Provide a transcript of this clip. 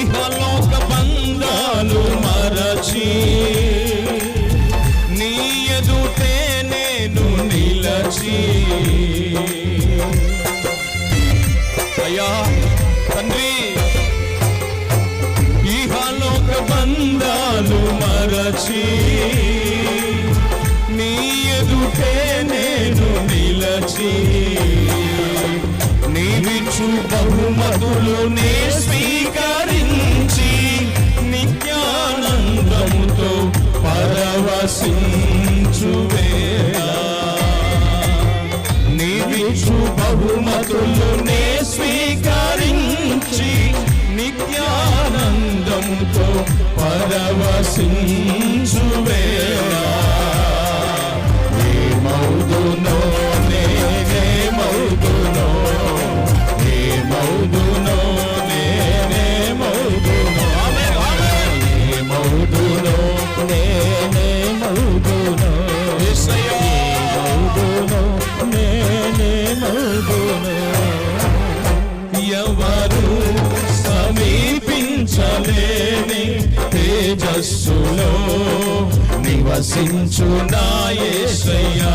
ఇహలోక బంధాలు మరచి నీ ఎదుటే నేను నిలచి. అయ్యా తండ్రి ఇహలోక బంధాలు మరచి నీ ఎదుటే నేను నిలచి. నీవిచ్చు బహుమతులు నే స్వీకరించి పరవశించు నీవిచ్చు బహుమతులు నే స్వీకరించి నిత్యానందంతో పరవశించు తేజస్సులో నివసించు నాయసయ్యా